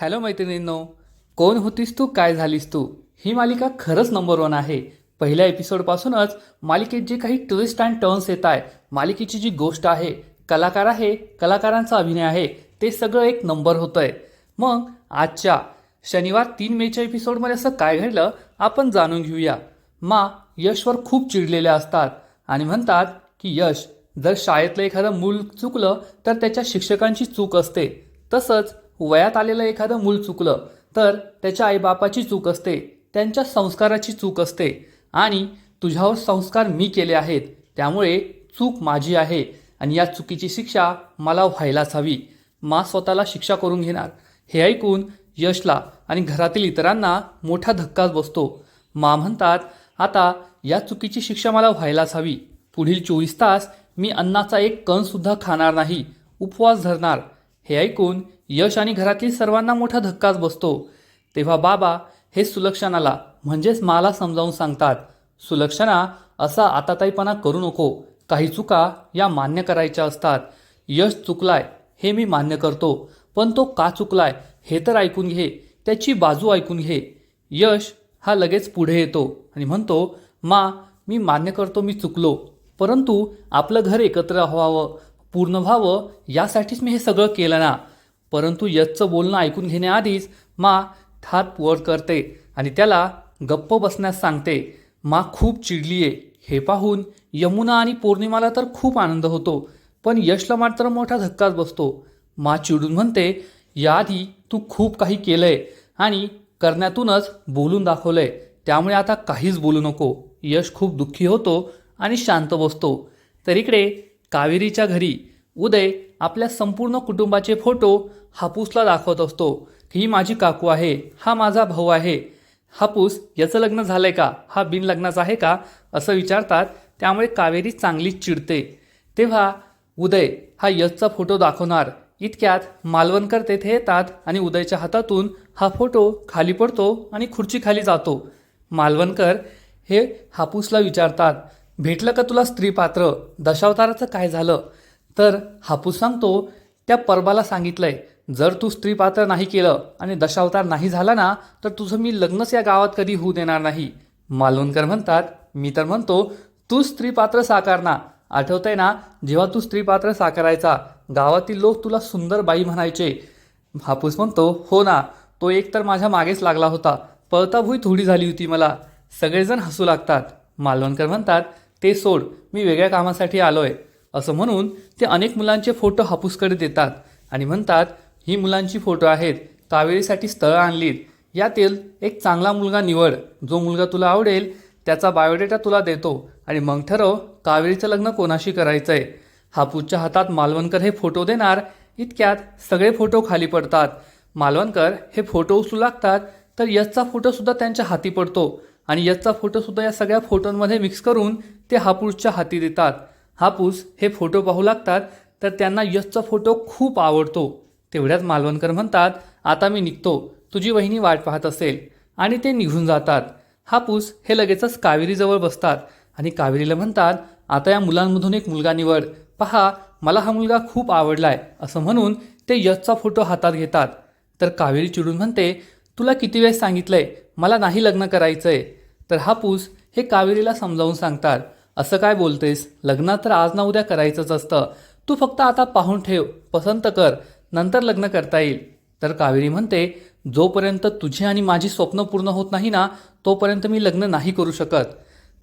Hello मैत्रिणींनो कोण होतीस तू काय झालीस तू? ही मालिका खरंच नंबर वन आहे. पहिल्या एपिसोडपासूनच मालिकेत जे काही ट्विस्ट अँड टर्न्स येत आहे मालिकेची जी गोष्ट आहे कलाकार आहे कलाकारांचा अभिनय आहे ते सगळं एक नंबर होतं आहे मग आजच्या शनिवार तीन मेच्या एपिसोडमध्ये असं काय घडलं आपण जाणून घेऊया. मा यशवर खूप चिडलेल्या असतात आणि म्हणतात की यश जर शाळेतलं एखादं मूल चुकलं तर त्याच्या शिक्षकांची चूक असते. तसंच वयात आलेलं एखादं मूल चुकलं तर त्याच्या आईबापाची चूक असते त्यांच्या संस्काराची चूक असते आणि तुझ्यावर संस्कार मी केले आहेत त्यामुळे चूक माझी आहे आणि या चुकीची शिक्षा मला व्हायलाच हवी. मा स्वतःला शिक्षा करून घेणार. हे ऐकून यशला आणि घरातील इतरांना मोठा धक्काच बसतो. मा म्हणतात आता या चुकीची शिक्षा मला व्हायलाच हवी. पुढील चोवीस तास मी अन्नाचा एक कणसुद्धा खाणार नाही. उपवास धरणार. हे ऐकून यश आणि घरातील सर्वांना मोठा धक्काच बसतो. तेव्हा बाबा हे सुलक्षणाला म्हणजेच मला समजावून सांगतात सुलक्षणा असा आताताईपणा करू नको. काही चुका या मान्य करायच्या असतात. यश चुकलाय हे मी मान्य करतो. पण तो का चुकलाय हे तर ऐकून घे. त्याची बाजू ऐकून घे. यश हा लगेच पुढे येतो आणि म्हणतो मा मी मान्य करतो मी चुकलो. परंतु आपलं घर एकत्र व्हावं. पूर्ण व्हावं यासाठीच मी हे सगळं केलं ना. परंतु यशचं बोलणं ऐकून घेण्याआधीच मा हात वर करते आणि त्याला गप्प बसण्यास सांगते मा खूप चिडली आहे हे पाहून यमुना आणि पौर्णिमाला तर खूप आनंद होतो पण यशला मात्र मोठा धक्काच बसतो. मा चिडून म्हणते याआधी तू खूप काही केलंय आणि करण्यातूनच बोलून दाखवलंय. त्यामुळे आता काहीच बोलू नको. यश खूप दुःखी होतो आणि शांत बसतो. तर इकडे कावेरीच्या घरी. उदय आपल्या संपूर्ण कुटुंबाचे फोटो हापूसला दाखवत असतो ही माझी काकू आहे हा माझा भाऊ आहे. हापूस याचं लग्न झालं आहे का? हा बिनलग्नाचा आहे का? असं विचारतात. त्यामुळे कावेरी चांगलीच चिडते. तेव्हा उदय हा यशचा फोटो दाखवणार. इतक्यात मालवणकर तेथे येतात आणि उदयच्या हातातून हा फोटो खाली पडतो आणि खुर्ची खाली जातो. मालवणकर हे हापूसला विचारतात. भेटलं का तुला स्त्री पात्र? दशावताराचं काय झालं? तर हापूस सांगतो त्या परबाला सांगितलंय जर तू स्त्री पात्र नाही केलं आणि दशावतार नाही झाला ना तर तुझं मी लग्नच या गावात कधी होऊ देणार नाही. मालवणकर म्हणतात मी तर म्हणतो तू स्त्री पात्र साकार ना. आठवतंय ना जेव्हा तू स्त्री पात्र साकारायचा गावातील लोक तुला सुंदर बाई म्हणायचे. हापूस म्हणतो हो ना तो एक तर माझ्या मागेच लागला होता. पळता भुई थोडी झाली होती मला. सगळेजण हसू लागतात. मालवणकर म्हणतात ते सोड मी वेगळ्या कामासाठी आलो आहे असं म्हणून ते अनेक मुलांचे फोटो हापूसकडे देतात आणि म्हणतात ही मुलांची फोटो आहेत कावेरीसाठी स्थळं आणलीत. यातील एक चांगला मुलगा निवड. जो मुलगा तुला आवडेल त्याचा बायोडेटा तुला देतो. आणि मग ठरव कावेरीचं लग्न कोणाशी करायचं आहे हापूसच्या हातात मालवणकर हे फोटो देणार इतक्यात सगळे फोटो खाली पडतात. मालवणकर हे फोटो उचलू लागतात तर यशचा फोटोसुद्धा त्यांच्या हाती पडतो. आणि यशचा फोटोसुद्धा या सगळ्या फोटोंमध्ये मिक्स करून ते हापूसच्या हाती देतात. हापूस हे फोटो पाहू लागतात तर त्यांना यशचा फोटो खूप आवडतो. तेवढ्यात मालवणकर म्हणतात आता मी निघतो. तुझी वहिनी वाट पाहत असेल. आणि ते निघून जातात. हापूस हे लगेचच कावेरीजवळ बसतात आणि कावेरीला म्हणतात आता या मुलांमधून एक मुलगा निवड. पहा मला हा मुलगा खूप आवडलाय. असं म्हणून ते यशचा फोटो हातात घेतात. तर कावेरी चिडून म्हणते तुला किती वेळेस सांगितलंय? मला नाही लग्न करायचंय. तर हापूस हे कावेरीला समजावून सांगतात असं काय बोलतेस? लग्न तर आज ना उद्या करायचंच असतं. तू फक्त आता पाहून ठेव पसंत कर नंतर लग्न करता येईल. तर कावेरी म्हणते जोपर्यंत तुझी आणि माझी स्वप्न पूर्ण होत नाही ना तोपर्यंत मी लग्न नाही करू शकत.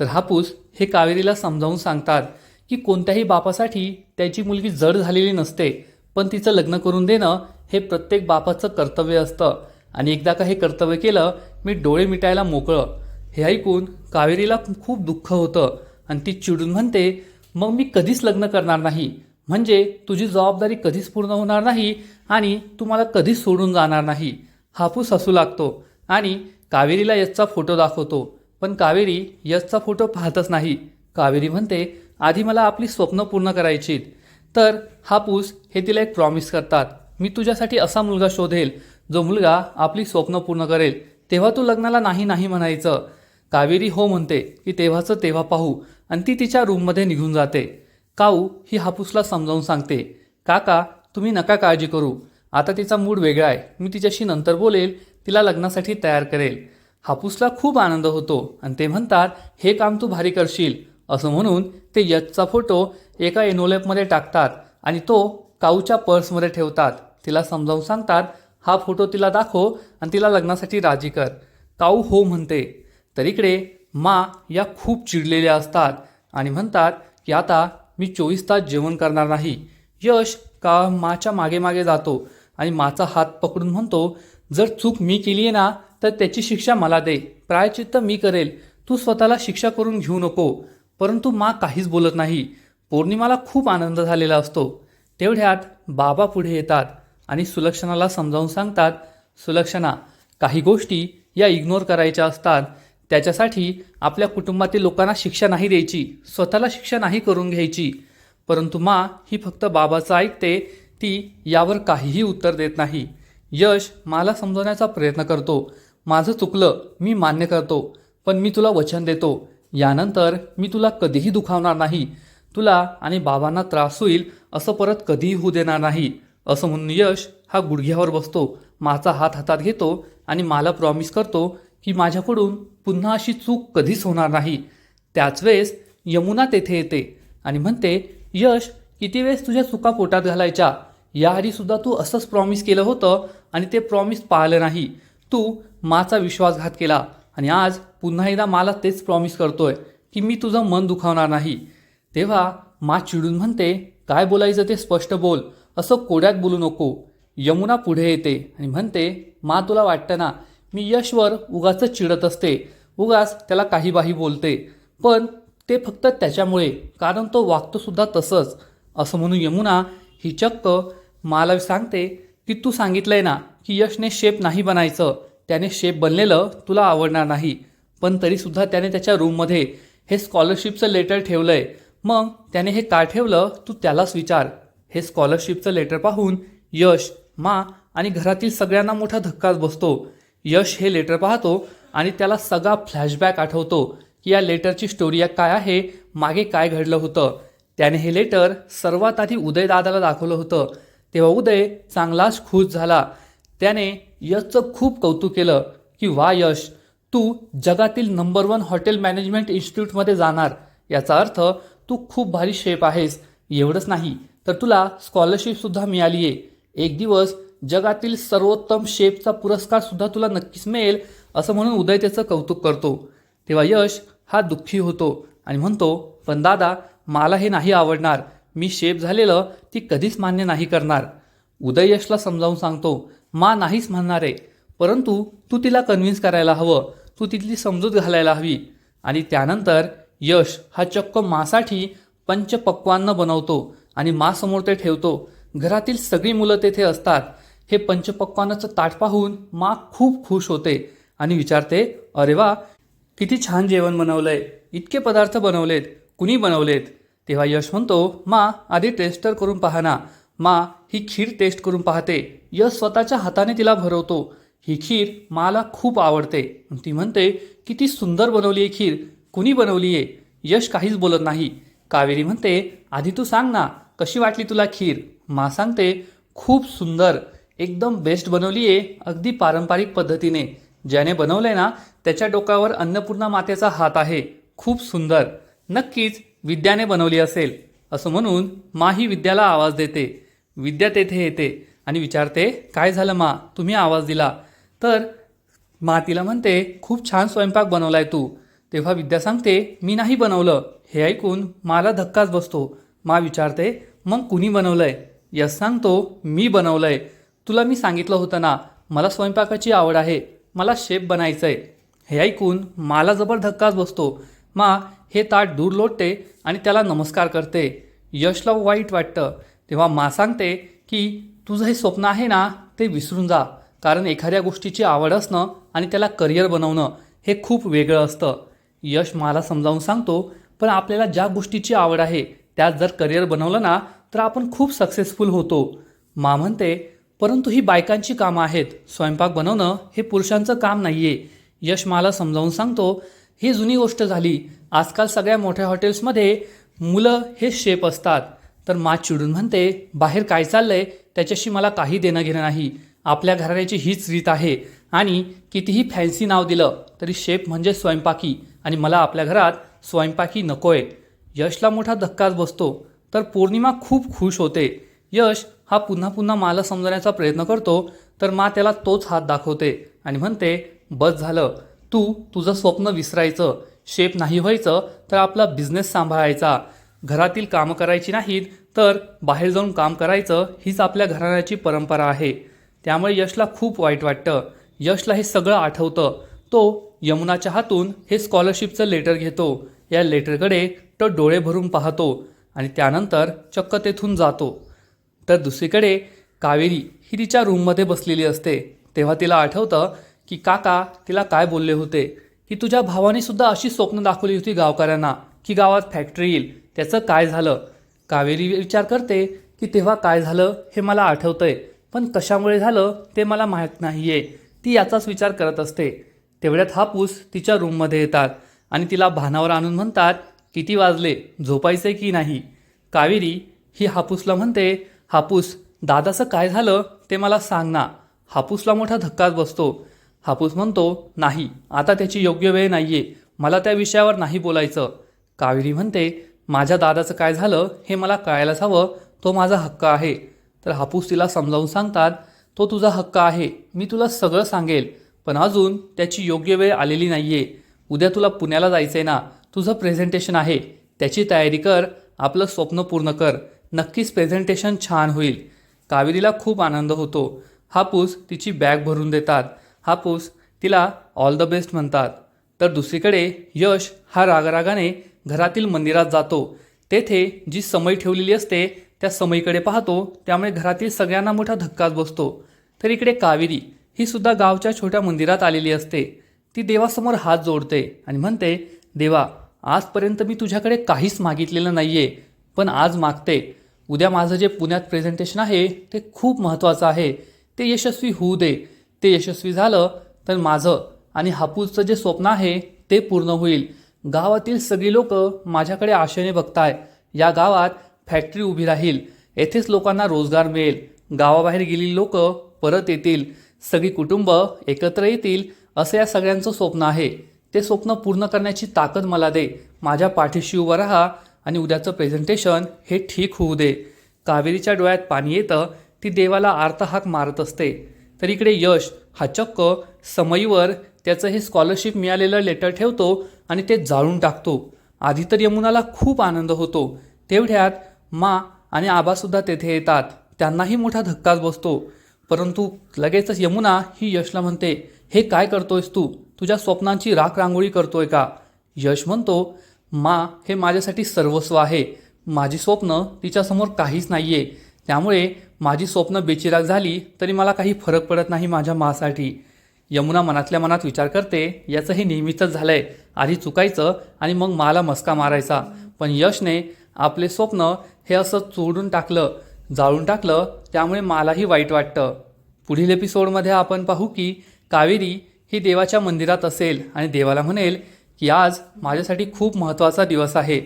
तर हापूस हे कावेरीला समजावून सांगतात की कोणत्याही बापासाठी त्याची मुलगी जड झालेली नसते पण तिचं लग्न करून देणं हे प्रत्येक बापाचं कर्तव्य असतं. आणि एकदा का हे कर्तव्य केलं मी डोळे मिटायला मोकळं. हे ऐकून कावेरीला खूप दुःख होतं आणि ती चिडून म्हणते मग मी कधीच लग्न करणार नाही. म्हणजे तुझी जबाबदारी कधीच पूर्ण होणार नाही आणि तू मला कधीच सोडून जाणार नाही. हापूस हसू लागतो आणि कावेरीला यशचा फोटो दाखवतो. पण कावेरी यशचा फोटो पाहतच नाही. कावेरी म्हणते आधी मला आपली स्वप्न पूर्ण करायची तर हापूस हे तिला एक प्रॉमिस करतात. मी तुझ्यासाठी असा मुलगा शोधेल जो मुलगा आपली स्वप्न पूर्ण करेल. तेव्हा तू लग्नाला नाही नाही म्हणायचं. कावेरी हो म्हणते की तेव्हाचं तेव्हा पाहू आणि ती तिच्या रूममध्ये निघून जाते. काऊ ही हापूसला समजावून सांगते काका तुम्ही नका काळजी करू. आता तिचा मूड वेगळा आहे. मी तिच्याशी नंतर बोलेल तिला लग्नासाठी तयार करेल. हापूसला खूप आनंद होतो आणि ते म्हणतात हे काम तू भारी करशील. असं म्हणून ते यशचा फोटो एका एनोलेपमध्ये टाकतात आणि तो काऊच्या पर्समध्ये ठेवतात. तिला समजावून सांगतात हा फोटो तिला दाखव आणि तिला लग्नासाठी राजी कर. काऊ हो म्हणते तर इकडे मा या खूप चिडलेल्या असतात आणि म्हणतात की आता मी चोवीस तास जेवण करणार नाही. यश का माच्या मागे मागे जातो आणि माचा हात पकडून म्हणतो जर चूक मी केली आहे ना तर त्याची शिक्षा मला दे. प्रायचित्त मी करेल. तू स्वतःला शिक्षा करून घेऊ नको परंतु मा काहीच बोलत नाही. पौर्णिमाला खूप आनंद झालेला असतो. तेवढ्यात बाबा पुढे येतात आणि सुलक्षणाला समजावून सांगतात सुलक्षणा काही गोष्टी या इग्नोर करायच्या असतात. त्याच्यासाठी आपल्या कुटुंबातील लोकांना शिक्षा नाही द्यायची स्वतःला शिक्षा नाही करून घ्यायची. परंतु मा ही फक्त बाबाचं ऐकते ती यावर काहीही उत्तर देत नाही. यश मला समजवण्याचा प्रयत्न करतो. माझं चुकलं मी मान्य करतो. पण मी तुला वचन देतो. यानंतर मी तुला कधीही दुखावणार नाही. तुला आणि बाबांना त्रास होईल असं परत कधीही होऊ देणार नाही. असं म्हणून यश हा गुडघ्यावर बसतो. माचा हात हातात घेतो आणि मला प्रॉमिस करतो की माझ्याकडून पुन्हा अशी चूक कधीच होणार नाही. त्याच वेळेस यमुना तेथे येते आणि म्हणते यश किती वेळेस तुझ्या चुका पोटात घालायच्या? याआधीसुद्धा तू असंच प्रॉमिस केलं होतं आणि ते प्रॉमिस पाळलं नाही. तू माचा विश्वासघात केला आणि आज पुन्हा एकदा मला तेच प्रॉमिस करतोय की मी तुझं मन दुखावणार नाही. तेव्हा मा चिडून म्हणते काय बोलायचं ते स्पष्ट बोल असं कोड्यात बोलू नको. यमुना पुढे येते आणि म्हणते मा तुला वाटतं ना मी यशवर उगाच चिडत असते. उगाच त्याला काही बाही बोलते. पण ते फक्त त्याच्यामुळे कारण तो वागतोसुद्धा तसंच. असं म्हणून यमुना ही चक्क मला सांगते की तू सांगितलंय ना की यशने शेप नाही बनायचं. त्याने शेप बनलेलं तुला आवडणार नाही. पण तरीसुद्धा त्याने त्याच्या रूममध्ये हे स्कॉलरशिपचं लेटर ठेवलं आहे मग त्याने हे का ठेवलं? तू त्यालाच विचार. हे स्कॉलरशिपचं लेटर पाहून यश मा आणि घरातील सगळ्यांना मोठा धक्काच बसतो. यश हे लेटर पाहतो आणि त्याला सगळा फ्लॅशबॅक आठवतो की या लेटरची स्टोरी काय आहे मागे काय घडलं होतं. त्याने हे लेटर सर्वात आधी उदय दादाला दाखवलं होतं. तेव्हा उदय चांगलाच खुश झाला. त्याने यशचं खूप कौतुक केलं की वा यश तू जगातील नंबर वन हॉटेल मॅनेजमेंट इन्स्टिट्यूटमध्ये जाणार. याचा अर्थ तू खूप भारी शेप आहेस. एवढंच नाही तर तुला स्कॉलरशिपसुद्धा मिळाली आहे एक दिवस जगातील सर्वोत्तम शेफचा पुरस्कार सुद्धा तुला नक्कीच मिळेल असं म्हणून उदय त्याचं कौतुक करतो. तेव्हा यश हा दुःखी होतो आणि म्हणतो पण दादा मला हे नाही आवडणार. मी शेफ झालेलं ती कधीच मान्य नाही करणार. उदय यशला समजावून सांगतो मा नाहीच म्हणणार आहे. परंतु तू तिला कन्व्हिन्स करायला हवं. तू तिथली समजूत घालायला हवी. आणि त्यानंतर यश हा चक्क मासाठी पंचपक्वान्न बनवतो आणि मासमोर ते ठेवतो. घरातील सगळी मुलं तेथे असतात. हे पंचपक्वानाचं ताट पाहून मा खूप खुश होते आणि विचारते अरे वा किती छान जेवण बनवलंय. इतके पदार्थ बनवलेत कुणी बनवलेत? तेव्हा यश म्हणतो मा आधी टेस्टर करून पहा ना. मा ही खीर टेस्ट करून पाहते. यश स्वतःच्या हाताने तिला भरवतो. ही खीर मला खूप आवडते. ती म्हणते किती सुंदर बनवली आहे खीर. कुणी बनवली आहे यश काहीच बोलत नाही. कावेरी म्हणते आधी तू सांग ना कशी वाटली तुला खीर? मा सांगते खूप सुंदर. एकदम बेस्ट बनवली आहे अगदी पारंपरिक पद्धतीने. ज्याने बनवलंय ना त्याच्या डोक्यावर अन्नपूर्णा मातेचा हात आहे. खूप सुंदर. नक्कीच विद्याने बनवली असेल असं म्हणून मा ही विद्याला आवाज देते. विद्या तेथे येते. आणि विचारते काय झालं मा? तुम्ही आवाज दिला. तर मा तिला म्हणते खूप छान स्वयंपाक बनवलाय तू. तेव्हा विद्या सांगते मी नाही बनवलं. हे ऐकून मला धक्काच बसतो. मा विचारते मग कुणी बनवलंय? यस सांगतो मी बनवलंय. तुला मी सांगितलं होतं ना मला स्वयंपाकाची आवड आहे मला शेप बनायचं आहे हे ऐकून मला जबर धक्काच बसतो. मा हे ताट दूर लोटते आणि त्याला नमस्कार करते. यशला वाईट वाटतं. तेव्हा मा सांगते की तुझं हे स्वप्न आहे ना ते विसरून जा. कारण एखाद्या गोष्टीची आवड असणं आणि त्याला करिअर बनवणं हे खूप वेगळं असतं. यश मला समजावून सांगतो पण आपल्याला ज्या गोष्टीची आवड आहे त्यात जर करिअर बनवलं ना तर आपण खूप सक्सेसफुल होतो. मा म्हणते परंतु ही बायकांची कामं आहेत. स्वयंपाक बनवणं हे पुरुषांचं काम नाही आहे यश मला समजावून सांगतो ही जुनी गोष्ट झाली. आजकाल सगळ्या मोठ्या हॉटेल्समध्ये मुलं हे शेप असतात. तर मा चिडून म्हणते बाहेर काय चाललंय? त्याच्याशी मला काही देणं घेणं नाही. आपल्या घराण्याची हीच रीत आहे. आणि कितीही फॅन्सी नाव दिलं तरी शेप म्हणजे स्वयंपाकी. आणि मला आपल्या घरात स्वयंपाकी नकोय. यशला मोठा धक्काच बसतो. तर पौर्णिमा खूप खुश होते. यश हा पुन्हा पुन्हा मला समजण्याचा प्रयत्न करतो तर मा त्याला तोच हात दाखवते आणि म्हणते बस झालं. तू तुझं स्वप्न विसरायचं. शेप नाही व्हायचं तर आपला बिझनेस सांभाळायचा. घरातील कामं करायची नाहीत तर बाहेर जाऊन काम करायचं हीच आपल्या घराण्याची परंपरा आहे. त्यामुळे यशला खूप वाईट वाटतं. यशला हे सगळं आठवतं. तो यमुनाच्या हातून हे स्कॉलरशिपचं लेटर घेतो. या लेटरकडे तो डोळे भरून पाहतो आणि त्यानंतर चक्क तेथून जातो. तर दुसरीकडे कावेरी ही तिच्या रूममध्ये बसलेली असते. तेव्हा तिला आठवतं की काका तिला काय बोलले होते? की तुझ्या भावाने सुद्धा अशी स्वप्न दाखवली होती गावकऱ्यांना की गावात फॅक्टरी येईल. त्याचं काय झालं? कावेरी विचार करते की तेव्हा काय झालं हे मला आठवतंय. पण कशामुळे झालं ते मला माहीत नाही आहे ती याचाच विचार करत असते. तेवढ्यात हापूस तिच्या रूममध्ये येतात आणि तिला भानावर आणून म्हणतात किती वाजले? झोपायचे की नाही? कावेरी ही हापूसला म्हणते हापूस दादाचं काय झालं ते मला सांग ना. हापूसला मोठा धक्काच बसतो. हापूस म्हणतो नाही आता त्याची योग्य वेळ नाही आहे मला त्या विषयावर नाही बोलायचं. कावेरी म्हणते माझ्या दादाचं काय झालं हे मला कळायलाच हवं. तो माझा हक्क आहे. तर हापूस तिला समजावून सांगतात तो तुझा हक्क आहे. मी तुला सगळं सांगेल. पण अजून त्याची योग्य वेळ आलेली नाही आहे उद्या तुला पुण्याला जायचं आहे ना. तुझं प्रेझेंटेशन आहे. त्याची तयारी कर. आपलं स्वप्न पूर्ण कर. नक्कीच प्रेझेंटेशन छान होईल. कावेरीला खूप आनंद होतो. हापूस तिची बॅग भरून देतात. हापूस तिला ऑल द बेस्ट म्हणतात. तर दुसरीकडे यश हा रागरागाने घरातील मंदिरात जातो. तेथे जी समई ठेवलेली असते त्या समईकडे पाहतो. त्यामुळे घरातील सगळ्यांना मोठा धक्काच बसतो. तर इकडे कावेरी ही सुद्धा गावच्या छोट्या मंदिरात आलेली असते. ती देवासमोर हात जोडते आणि म्हणते देवा आजपर्यंत मी तुझ्याकडे काहीच मागितलेलं नाही आहे पण आज मागते. उद्या माझं जे पुण्यात प्रेझेंटेशन आहे ते खूप महत्त्वाचं आहे. ते यशस्वी होऊ दे. ते यशस्वी झालं तर माझं आणि हापूसचं जे स्वप्न आहे ते पूर्ण होईल. गावातील सगळी लोक माझ्याकडे आशेने बघताय. या गावात फॅक्टरी उभी राहील. येथेच लोकांना रोजगार मिळेल. गावाबाहेर गेलेली लोक परत येतील. सगळी कुटुंब एकत्र येतील असं या सगळ्यांचं स्वप्न आहे. ते स्वप्न पूर्ण करण्याची ताकद मला दे. माझ्या पाठीशी उभं राहा. आणि उद्याचं प्रेझेंटेशन हे ठीक होऊ दे. कावेरीच्या डोळ्यात पाणी येतं ती देवाला आर्तहाक मारत असते. तर इकडे यश हा चक्क समयीवर त्याचं हे स्कॉलरशिप मिळालेलं लेटर ठेवतो आणि ते जाळून टाकतो. आधी तर यमुनाला खूप आनंद होतो. तेवढ्यात मा आणि आबासुद्धा तेथे येतात. त्यांनाही मोठा धक्काच बसतो. परंतु लगेचच यमुना ही यशला म्हणते हे काय करतोयस तू? तुझ्या स्वप्नांची राख रांगोळी करतोय का? यश म्हणतो मा हे माझ्यासाठी सर्वस्व आहे. माझी स्वप्न तिच्यासमोर काहीच नाही आहे त्यामुळे माझी स्वप्न बेचिराग झाली तरी मला काही फरक पडत नाही माझ्या मासाठी. यमुना मनातल्या मनात विचार करते याचं हे नेहमीचंच झालं आहे आधी चुकायचं आणि मग माला मस्का मारायचा. पण यशने आपले स्वप्न हे असं चोडून टाकलं. जाळून टाकलं त्यामुळे मलाही वाईट वाटतं. पुढील एपिसोडमध्ये आपण पाहू की कावेरी ही देवाच्या मंदिरात असेल आणि देवाला म्हणेल की आज माझ्यासाठी खूप महत्त्वाचा दिवस आहे.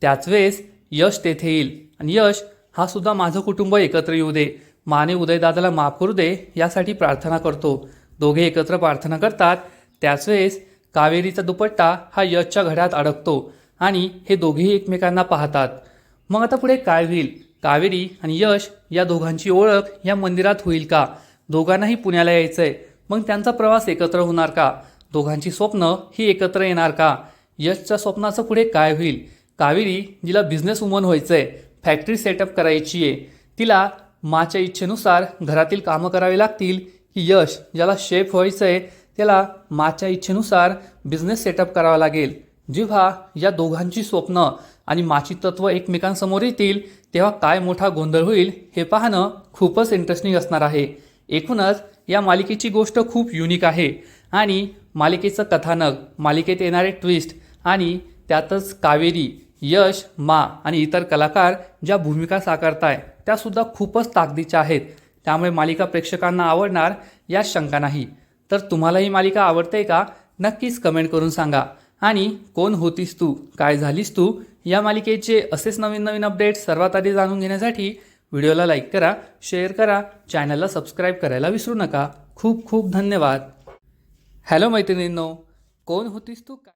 त्याच वेळेस यश तेथे येईल. आणि यश हा सुद्धा माझं कुटुंब एकत्र येऊ दे. माने उदयदादाला माफ करू दे यासाठी प्रार्थना करतो. दोघे एकत्र प्रार्थना करतात. त्याच वेळेस कावेरीचा दुपट्टा हा यशच्या घड्यात अडकतो आणि हे दोघेही एकमेकांना पाहतात. मग आता पुढे काय होईल? कावेरी आणि यश या दोघांची ओळख या मंदिरात होईल का? दोघांनाही पुण्याला यायचंय. मग त्यांचा प्रवास एकत्र होणार का? दोघांची स्वप्न ही एकत्र येणार का? यशच्या स्वप्नाचं पुढे काय होईल? कावेरी जिला बिझनेस वुमन व्हायचंय फॅक्टरी सेटअप करायची आहे. तिला माच्या इच्छेनुसार घरातील कामं करावी लागतील. की यश ज्याला शेफ व्हायचं आहे त्याला माच्या इच्छेनुसार बिझनेस सेटअप करावा लागेल. जेव्हा या दोघांची स्वप्न आणि माची तत्व एकमेकांसमोर येतील तेव्हा काय मोठा गोंधळ होईल हे पाहणं खूपच इंटरेस्टिंग असणार आहे. एकूणच या मालिकेची गोष्ट खूप युनिक आहे. आणि मालिकेचं कथानक मालिकेत येणारे ट्विस्ट आणि त्यातच कावेरी यश मा आणि इतर कलाकार ज्या भूमिका साकारताय त्यासुद्धा खूपच ताकदीच्या आहेत. त्यामुळे मालिका प्रेक्षकांना आवडणार यात शंका नाही. तर तुम्हाला ही मालिका आवडते का? नक्कीच कमेंट करून सांगा. आणि कोण होतीस तू? काय झालीस तू? या मालिकेचे असेच नवीन नवीन अपडेट सर्वात आधी जाणून घेण्यासाठी व्हिडिओला लाईक करा शेअर करा चॅनलला सबस्क्राईब करायला विसरू नका. खूप खूप धन्यवाद. हॅलो मैत्रिणींनो कोण होतीस तू?